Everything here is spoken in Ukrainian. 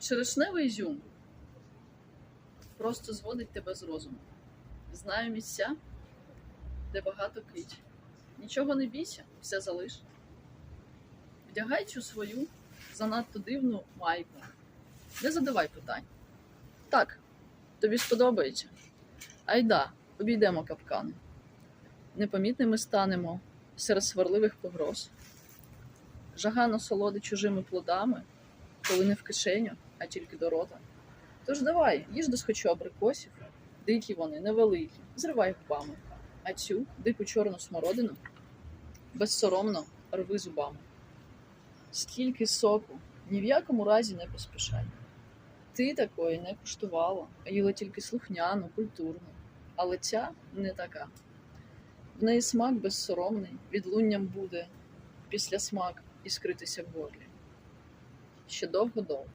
Черешневий ізюм просто зводить тебе з розуму. Знаю місця, де багато кить. Нічого не бійся, все залиш. Вдягай цю свою занадто дивну майку. Не задавай питань. Так, тобі сподобається. Айда, обійдемо капкани. Непомітними станемо серед сварливих погроз. Жага насолоди чужими плодами, коли не в кишеню, а тільки до рота. Тож давай, їж досхочу абрикосів, дикі вони, невеликі, зривай губами, а цю дику чорну смородину безсоромно рви зубами. Скільки соку, ні в якому разі не поспішай. Ти такої не куштувала, а їла тільки слухняну, культурну, але ця не така. В неї смак безсоромний, відлунням буде після смак іскритися в горлі. Ще довго-довго.